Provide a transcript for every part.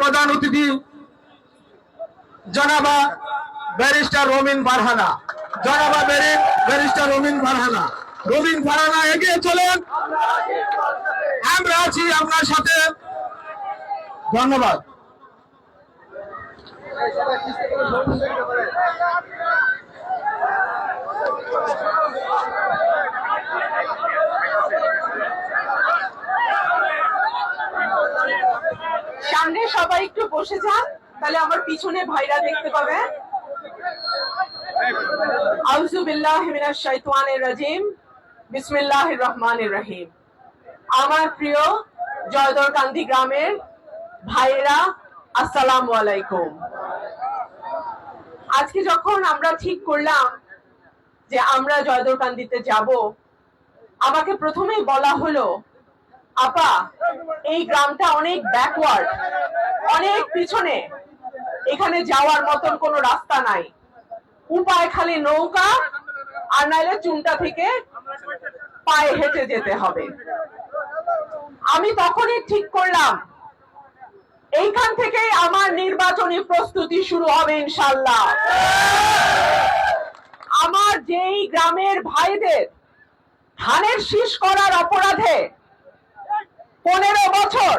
প্রধান অতিথি জনাবা ব্যারিস্টার রবিন ফারহানা। জনাবা ব্যারিস্টার রবিন ফারহানা। রবিন ফারহানা এগিয়ে চলেন। আমরা আছি আপনার সাথে। ধন্যবাদ। সামনে সবাই একটু বসে যান, তাহলে আমার পিছনে ভাইরা দেখতে পাবে। আমার প্রিয় জয়দরকান্দি গ্রামের ভাইয়েরা, আসসালামু আলাইকুম। আজকে যখন আমরা ঠিক করলাম যে আমরা জয়দরকান্দিতে যাব, আমাকে প্রথমেই বলা হলো আপা, এই গ্রামটা অনেক ব্যাকওয়ার্ড অনেক পিছনে। এখানে যাওয়ার মতন কোনো রাস্তা নাই। উপায় খালি নৌকা, আর নাইলে চুনটা থেকে পায়ে হেঁটে যেতে হবে। আমি তখনই ঠিক করলাম, এইখান থেকেই আমার নির্বাচনী প্রস্তুতি শুরু হবে ইনশাল্লাহ আমার যেই গ্রামের ভাইদের ধানের শীষ করার অপরাধে পনেরো বছর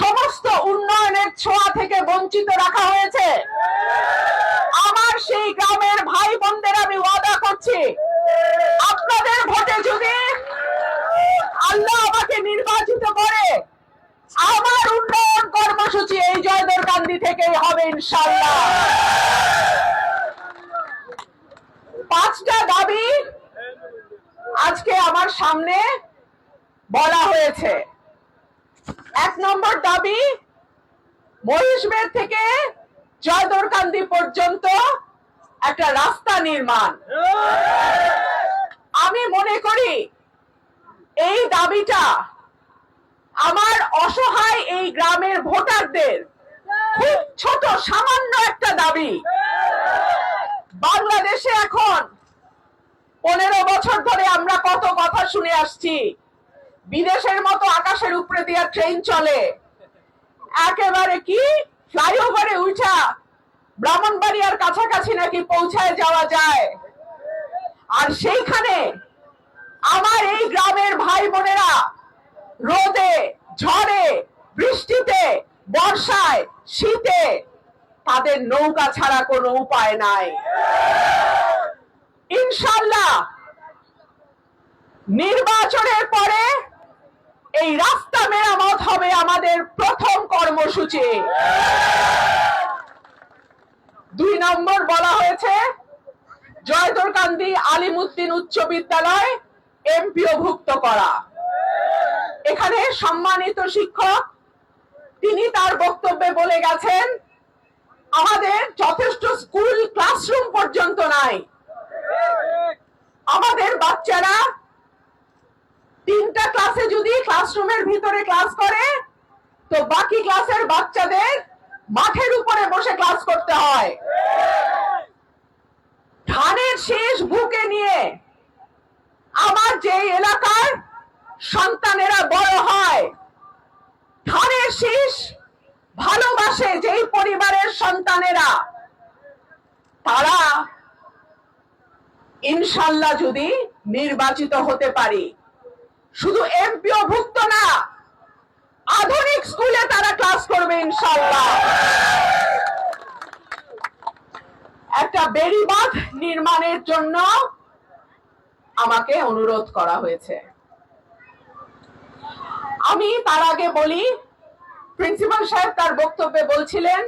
সমস্ত উন্নয়নের ছোঁয়া থেকে বঞ্চিত রাখা হয়েছে। আমার সেই গ্রামের ভাই বোনদের আমি ওয়াদা করছি, আপনাদের ভোটে যদি আল্লাহ আমাকে নির্বাচিত করে, আমার উন্নয়ন কর্মসূচি এই জয়দের কান্দি থেকেই হবে ইনশাল্লাহ পাঁচটা দাবি আজকে আমার সামনে বলা হয়েছে। এক নম্বর দাবি মহিষবের থেকে জয়দরকান্দি পর্যন্ত একটা রাস্তা নির্মাণ। আমি মনে করি এই দাবিটা আমার অসহায় এই গ্রামের ভোটারদের খুব ছোট, সামান্য একটা দাবি। বাংলাদেশে এখন পনেরো বছর ধরে আমরা কত কথা শুনে আসছি। বিদেশের মতো আকাশের উপরে দিয়া ট্রেন চলে। একেবারে কি? ফ্লাইওভারে উঠা ব্রাহ্মণবাড়িয়ার কাছাকাছি নাকি পৌঁছায় যাওয়া যায়। আর সেইখানে আমার এই গ্রামের ভাই বোনেরা রোদে, ঝড়ে, বৃষ্টিতে, বর্ষায়, শীতে তাদের নৌকা ছাড়া কোনো উপায় নাই। ইনশাল্লাহ নির্বাচনের পরে এই রাস্তা মেরামত হবে আমাদের প্রথম কর্মসূচি। দুই নম্বর বলা হয়েছে জয়দরকান্দি আলিমুদ্দিন উচ্চ বিদ্যালয় এমপিও ভুক্ত করা। এখানে সম্মানিত শিক্ষক, তিনি তার বক্তব্যে বলে গেছেন, আমাদের যথেষ্ট স্কুল ক্লাসরুম পর্যন্ত নাই। আমাদের বাচ্চারা তিনটা ক্লাসে যদি ক্লাসরুমের ভিতরে ক্লাস করে, তো বাকি ক্লাসের বাচ্চাদের মাঠের উপরে বসে ক্লাস করতে হয়। ধানের শেষ বুকে নিয়ে আমার যে এলাকার সন্তানেরা বড় হয়, ধানের শীষ ভালোবাসে যেই পরিবারের সন্তানেরা। তারা ইনশাল্লাহ যদি নির্বাচিত হতে পারি। শুধু এমপিও ভুক্ত না, আধুনিক স্কুলে তারা ক্লাস করবে ইনশাল্লাহ একটা বেড়িবাঁধ নির্মাণের জন্য আমাকে অনুরোধ করা হয়েছে। আমি তার আগে বলি, প্রিন্সিপাল সাহেব তার বক্তব্যে বলছিলেন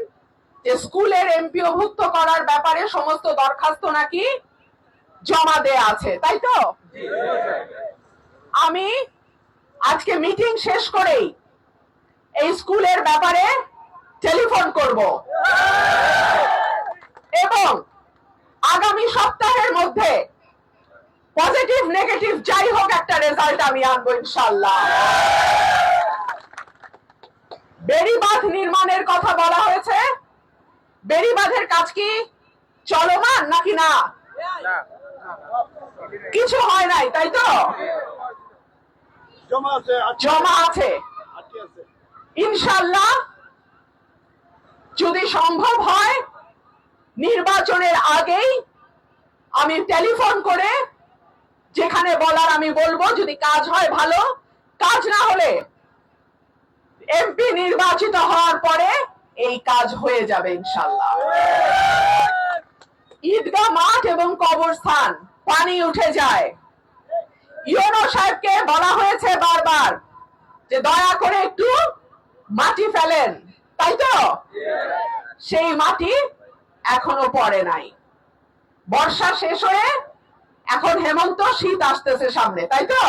যে স্কুলের এমপিও ভুক্ত করার ব্যাপারে সমস্ত দরখাস্ত নাকি জমা দেয়া আছে, তাই তো? আমি আজকে মিটিং শেষ করেই এই স্কুলের ব্যাপারে টেলিফোন করব। এবং আগামী সপ্তাহের মধ্যে পজিটিভ নেগেটিভ যাই হোক একটা রেজাল্ট আমি আনব ইনশাল্লাহ। বেড়িবাঁধ নির্মাণের কথা বলা হয়েছে। বেড়িবাঁধের কাজ কি চলমান নাকি না। কিছু হয় নাই তাই তো? জমা আছে ইনশাল্লাহ যদি সম্ভব হয় নির্বাচনের আগেই আমি টেলিফোন করে যেখানে বলার আমি বলব যদি কাজ হয় ভালো কাজ না হলে এমপি নির্বাচিত হওয়ার পরে এই কাজ হয়ে যাবে ইনশাল্লাহ ঈদগাহ মাঠ এবং কবরস্থান পানি উঠে যায়। ইউনো সাহেবকে বলা হয়েছে বারবার যে দয়া করে একটু মাটি ফেলেন, তাই তো? সেই মাটি এখনও পড়ে নাই। বর্ষা শেষ হয়ে এখন হেমন্ত শীত আসতেছে সামনে, তাই তো?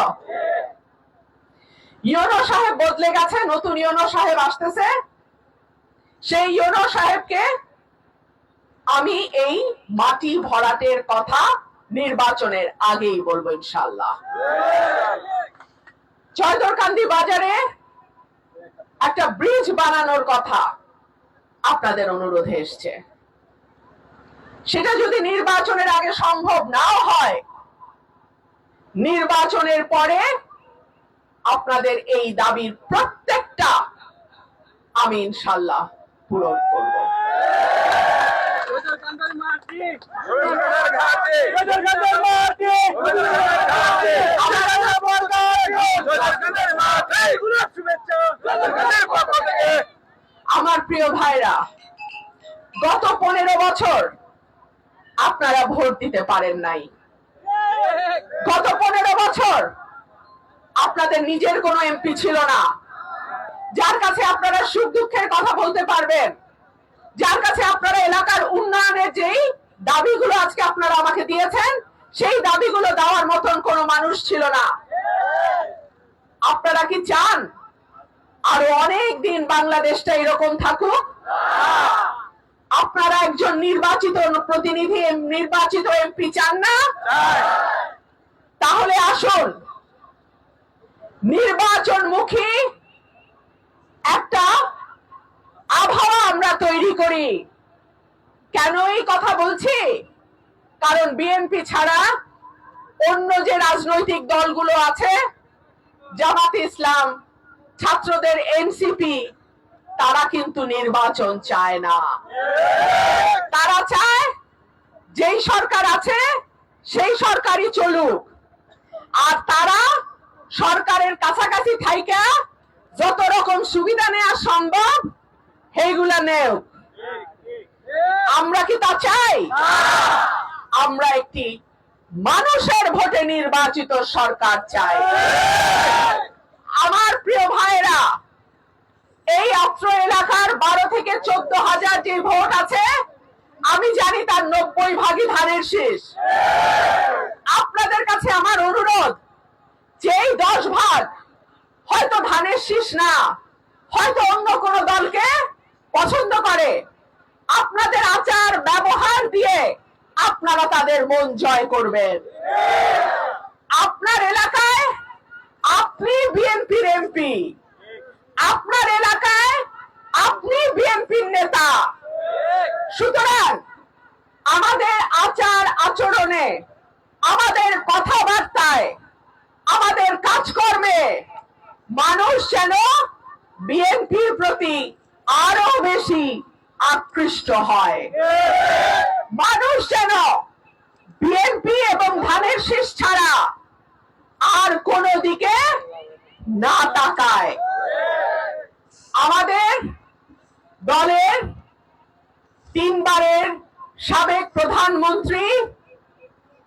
ইউনো সাহেব বদলে গেছে, নতুন ইউনো সাহেব আসতেছে। সেই ইউনো সাহেবকে আমি এই মাটি ভরাটের কথা নির্বাচনের আগেই বলব ইনশাল্লাহ চয়দরকান্দি বাজারে একটা ব্রিজ বানানোর কথা আপনাদের অনুরোধে এসছে। সেটা যদি নির্বাচনের আগে সম্ভব নাও হয়, নির্বাচনের পরে আপনাদের এই দাবির প্রত্যেকটা আমি ইনশাল্লাহ পূরণ করব সদরকান্দার মাটি রবীন্দ্রনাথ ঘাটে সদরকান্দার মাটি আপনারা বলবেন সদরকান্দার মাঠে পুরো শুভেচ্ছা সদরকান্দার পক্ষ থেকে আমার প্রিয় ভাইরা, গত পনেরো বছর আপনারা ভোট দিতে পারেন নাই। গত পনেরো বছর আপনাদের নিজের কোনো এমপি ছিল না। যার কাছে আপনারা সুখ দুঃখের কথা বলতে পারবেন যার কাছে আপনারা এলাকার উন্নয়নের যেই দাবিগুলো আজকে আপনারা আমাকে দিয়েছেন, সেই দাবিগুলো দেওয়ার মতন কোনো মানুষ ছিল না। আপনারা কি চান আরও অনেক দিন বাংলাদেশটা এরকম থাকুক? আপনারা একজন নির্বাচিত প্রতিনিধি, নির্বাচিত এমপি চান না? তাহলে আসুন, নির্বাচনমুখী একটা আবহাওয়া আমরা তৈরি করি। কেন এই কথা বলছি? কারণ বিএনপি ছাড়া অন্য যে রাজনৈতিক দলগুলো আছে, জামাত ইসলাম, ছাত্রদের এনসিপি, তারা কিন্তু নির্বাচন চায় না। তারা চায় যেই সরকার আছে, সেই সরকারই চলুক। আর তারা সরকারের কাছাকাছি থাইকা যত রকম সুবিধা নেওয়া সম্ভব সেইগুলা নেও। আমরা কি তা চাই? আমরা একটি মানুষের ভোটে নির্বাচিত সরকার চাই। আমার প্রিয় ভাইরা এই অত্র এলাকার বারো থেকে চোদ্দ হাজার যে ভোট আছে, আমি জানি তার নব্বই ভাগই ধানের শীষ। আপনাদের কাছে আমার অনুরোধ, যেই দশ ভাগ, হয়তো ধানের শীষ না, হয়তো পছন্দ করে। আপনাদের আচার, ব্যবহার দিয়ে আপনারা তাদের মন জয় করবেন। আপনার এলাকায় আপনি বিএনপির এমপি। আপনার এলাকায় আপনি বিএনপির নেতা। সুতরাং আমাদের আচার আচরণে, আমাদের কথাবার্তায়, আমাদের কাজকর্মে মানুষ যেন বিএনপির প্রতি আরও বেশি আকৃষ্ট হয়। মানুষ যেন বিএনপি এবং ধানের শীষ ছাড়া আর কোন দিকে না তাকায়। আমাদের দলের তিনবারের সাবেক প্রধানমন্ত্রী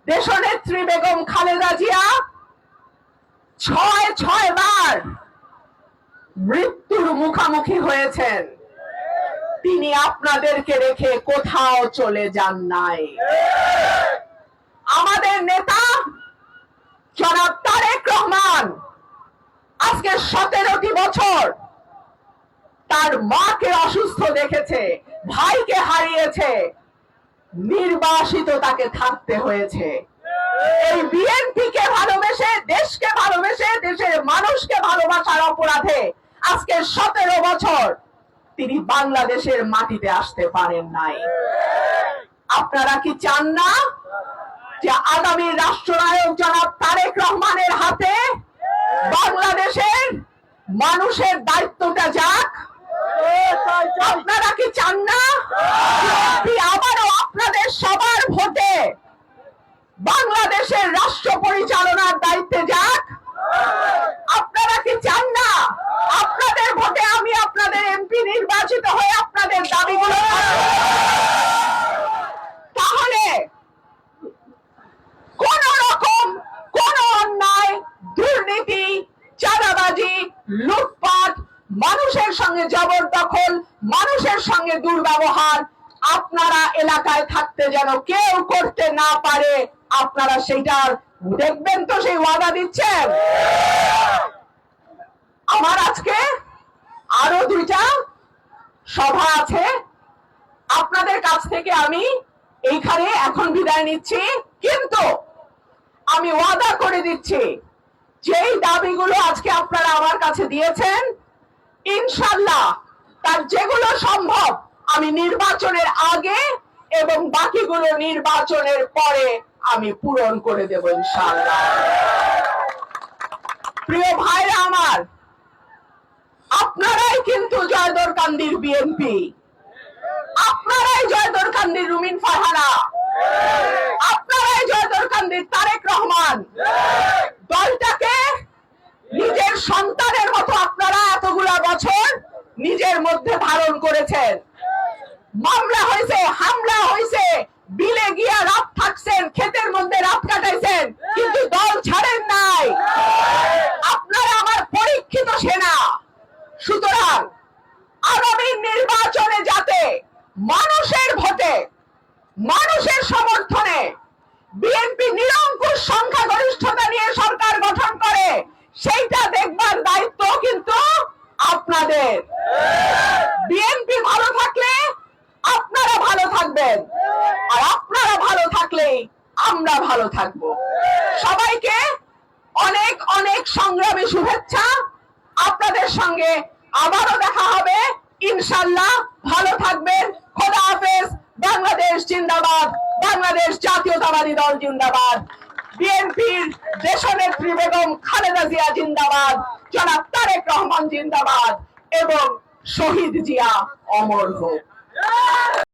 দেশনেত্রী বেগম খালেদা জিয়া ছয় ছয় বার মৃত্যুর মুখামুখি হয়েছেন। তিনি আপনাদেরকে রেখে কোথাও চলে যান নাই। আমাদের নেতা জনাব তারেক রহমান আজকে সতেরোটি বছর তার মাকে অসুস্থ দেখেছে, ভাইকে হারিয়েছে, নির্বাসিত তাকে থাকতে হয়েছে। এই বিএনপি কে ভালোবেসে, দেশকে ভালোবেসে, দেশের মানুষকে ভালোবাসার অপরাধে আজকে সতেরো বছর তিনি বাংলাদেশের মাটিতে আসতে পারেন নাই। আপনারা কি চান না যে আগামী রাষ্ট্রনায়ক জনাব তারেক রহমানের হাতে বাংলাদেশের মানুষের দায়িত্বটা যাক? আপনারা কি চান না আবারও আপনাদের সবার ভোটে বাংলাদেশের রাষ্ট্র পরিচালনার দায়িত্বে যাক? আপনারা কি চান সঙ্গে দুর্ব্যবহার আপনারা এলাকায় থাকতে যেন কেউ করতে না পারে, আপনারা সেইটার দেখবেন তো সেই ওয়াদা দিচ্ছেন? আমার আজকে আরও দুইটা সভা আছে। আপনাদের কাছ থেকে আমি এইখানে এখন বিদায় নিচ্ছি। কিন্তু আমি ওয়াদা করে দিচ্ছি, যেই দাবিগুলো আজকে আপনারা আমার কাছে দিয়েছেন, ইনশাল্লাহ তার যেগুলো সম্ভব, আমি নির্বাচনের আগে এবং বাকিগুলো নির্বাচনের পরে আমি পূরণ করে দেব ইনশাল্লাহ প্রিয় ভাইরা আমার, আপনারাই কিন্তু জয়দর কান্দির বিএনপি আপনারাই জয়দর কান্দির রুমিন ফারহানা। আপনারাই জয়দর কান্দির তারেক রহমান। দলটাকে নিজের সন্তানের মতো আপনারা এতগুলা বছর নিজের মধ্যে ধারণ করেছেন। মামলা হয়েছে, হামলা হয়েছে, বিলে গিয়া রাত থাকছেন, ক্ষেতের মধ্যে রাত কাটাইছেন, কিন্তু দল ছাড়েন নাই। আপনারা আমার পরীক্ষিত সেনা। সুতরাং আগামী নির্বাচনে যাতে মানুষের ভোটে, মানুষের সমর্থনে বিএনপি নিরঙ্কুশ সংখ্যাগরিষ্ঠতা নিয়ে সরকার গঠন করে, সেইটা দেখবার দায়িত্ব কিন্তু আপনাদের। বিএনপি ভালো থাকলে আপনারা ভালো থাকবেন। আর আপনারা ভালো থাকলে আমরা ভালো থাকব। সবাইকে অনেক অনেক সংগ্রামী শুভেচ্ছা। আপনাদের সঙ্গে আবারও দেখা হবে। ইনশাল্লাহ ভালো থাকবেন। খোদা হাফেজ। বাংলাদেশ জিন্দাবাদ। বাংলাদেশ জাতীয়তাবাদী দল জিন্দাবাদ। বিএনপির দেশনেত্রী বেগম খালেদা জিয়া জিন্দাবাদ, জনাব তারেক রহমান জিন্দাবাদ এবং শহীদ জিয়া অমর হোক।